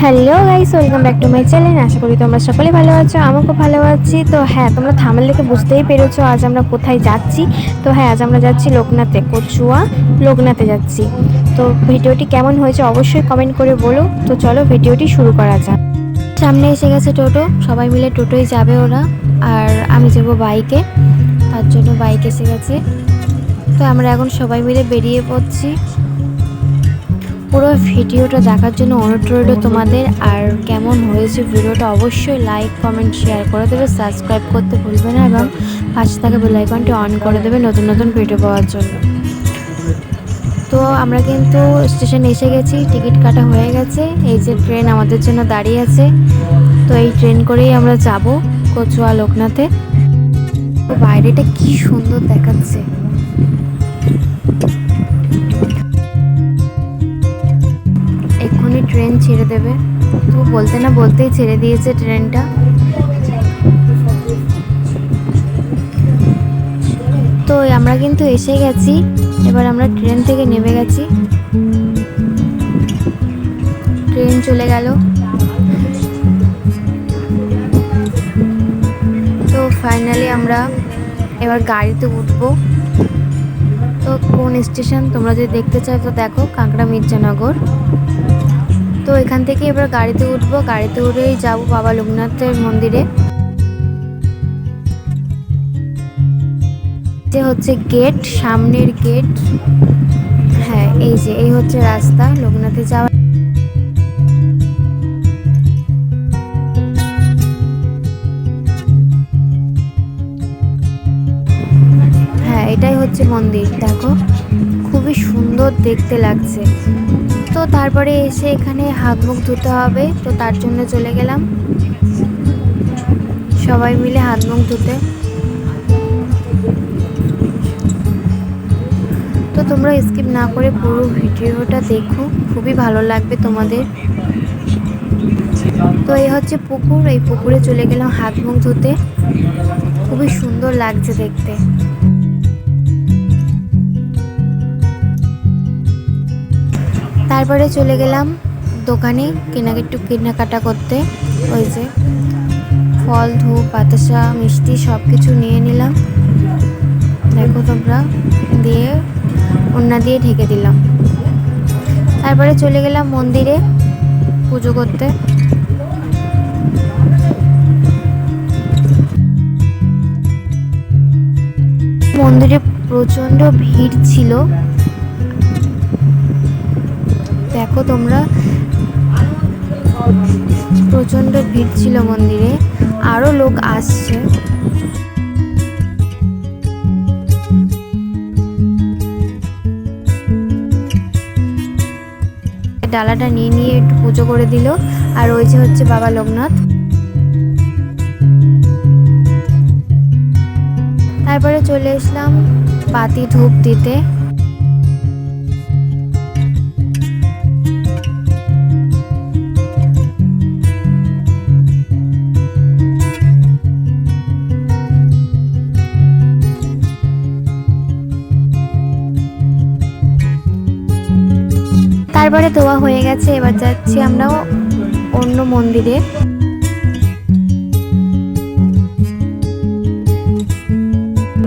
Hello guys welcome back to my channel আশা করি তোমরা সকলে ভালো আছো, আমিও খুব ভালো আছি। তো হ্যাঁ তোমরা থামেল দেখে বুঝতেই পেরেছ, আজ আমরা কোথায় যাচ্ছি। তো হ্যাঁ আজ আমরা যাচ্ছি লোকনাথে, কচুয়া লোকনাথে যাচ্ছি। তো ভিডিওটি কেমন হয়েছে অবশ্যই কমেন্ট করে বলো। তো চলো ভিডিওটি শুরু করা যাক। সামনে এসে গেছে টোটো, সবাই মিলে টোটোয় যাবে ওরা, আর আমি যাব বাইকে তার জন্য বাইক এসে গেছে। তো আমরা এখন সবাই মিলে বেরিয়ে পড়ছি। পুরো ভিডিওটা দেখার জন্য অনুরোধ রইল তোমাদের। আর কেমন হয়েছে ভিডিওটা অবশ্যই লাইক কমেন্ট শেয়ার করে। দেবে সাবস্ক্রাইব করতে ভুলবে না এবং পাশে থাকা বেল আইকনটি অন করে দেবে নতুন নতুন ভিডিও পাওয়ার জন্য। তো আমরা কিন্তু স্টেশনে এসে গেছি, টিকিট কাটা হয়ে গেছে। এই যে ট্রেন আমাদের জন্য দাঁড়িয়ে আছে। তো এই ট্রেন করেই আমরা যাব কচুয়া লোকনাথে। বাইরেটা কি সুন্দর দেখাচ্ছে। ছেড়ে দেবে। তো বলতে না বলতেই ছেড়ে দিয়েছে ট্রেনটা। তো আমরা কিন্তু এসে গেছি। এবার আমরা ট্রেন থেকে নেমে গেছি। ট্রেন চলে গেল। তো ফাইনালি আমরা এবার গাড়িতে উঠবো। তো কোন স্টেশন তোমরা যদি দেখতে চাও তো দেখো, কাঁকড়া মির্জানগর। তো এখান থেকে এবার গাড়িতে উঠবো। গাড়িতে উঠেই যাব বাবা লোকনাথের মন্দিরে। যে হচ্ছে গেট, সামনের গেট। হ্যাঁ এই যে, এই হচ্ছে রাস্তা, লোকনাথে যাওয়ার হ্যাঁ এটাই হচ্ছে মন্দির, দেখো। খুবই সুন্দর দেখতে লাগছে। তো তারপরে এসে এখানে হাত মুখ ধুতে হবে, তো তার জন্য চলে গেলাম। সবাই মিলে হাত মুখ ধুতে। তো তোমরা স্কিপ না করে পুরো ভিডিওটা দেখো, খুবই ভালো লাগবে তোমাদের। তো এই হচ্ছে পুকুর, এই পুকুরে চলে গেলাম হাত মুখ ধুতে। খুবই সুন্দর লাগছে দেখতে। তারপরে চলে গেলাম দোকানে কেনা একটু কেনাকাটা করতে। ওই যে ফল, ধূপ, বাতাসা, মিষ্টি সব কিছু নিয়ে নিলাম। দেখো তোমরা, দিয়ে ওন্না দিয়ে ঢেকে দিলাম। তারপরে চলে গেলাম মন্দিরে পুজো করতে। মন্দিরে প্রচণ্ড ভিড় ছিল। দেখো তোমরা, প্রচণ্ড ভিড় ছিল মন্দিরে আরও লোক আসছে। ডালাটা নিয়ে নিয়ে একটু পুজো করে দিল, আর ওই যে হচ্ছে বাবা লোকনাথ। তারপরে চলে এসলাম পাতি ধূপ দিতে। তারপরে ধোয়া হয়ে গেছে, এবার যাচ্ছি আমরা অন্য মন্দিরে।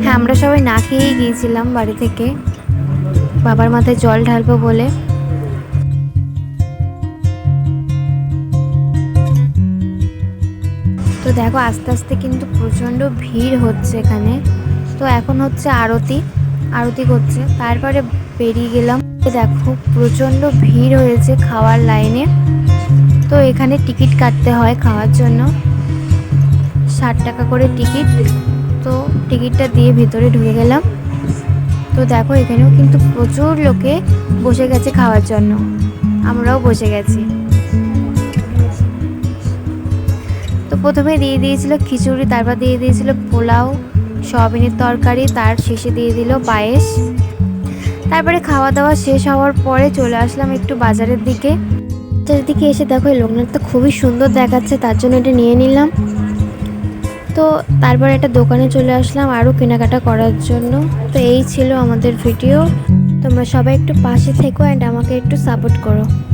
হ্যাঁ আমরা সবাই না খেয়েই গিয়েছিলাম বাড়ি থেকে। বাবার মাথায় জল ঢালবো বলে। তো দেখো, আস্তে আস্তে কিন্তু প্রচণ্ড ভিড় হচ্ছে এখানে। তো এখন হচ্ছে আরতি আরতি করছে। তারপরে বেরিয়ে গেলাম। দেখো, প্রচণ্ড ভিড় হয়েছে খাওয়ার লাইনে। তো এখানে টিকিট কাটতে হয় খাওয়ার জন্য। ষাট টাকা করে টিকিট। তো টিকিটটা দিয়ে ভিতরে ঢুকে গেলাম। তো দেখো, এখানেও কিন্তু প্রচুর লোকে বসে গেছে খাওয়ার জন্য। আমরাও বসে গেছি। তো প্রথমে দিয়ে দিয়েছিল খিচুড়ি, তারপর দিয়ে দিয়েছিল পোলাও, সয়াবিনের তরকারি, তার শেষে দিয়ে দিল পায়েস। তারপরে খাওয়া দাওয়া শেষ হওয়ার পরে চলে আসলাম একটু বাজারের দিকে। বাজারের দিকে এসে দেখো এই লোকনাথটা খুবই সুন্দর দেখাচ্ছে, তার জন্য এটা নিয়ে নিলাম। তো তারপরে একটা দোকানে চলে আসলাম আরও কেনাকাটা করার জন্য। তো এই ছিল আমাদের ভিডিও। তোমরা সবাই একটু পাশে থেকো অ্যান্ড আমাকে একটু সাপোর্ট করো।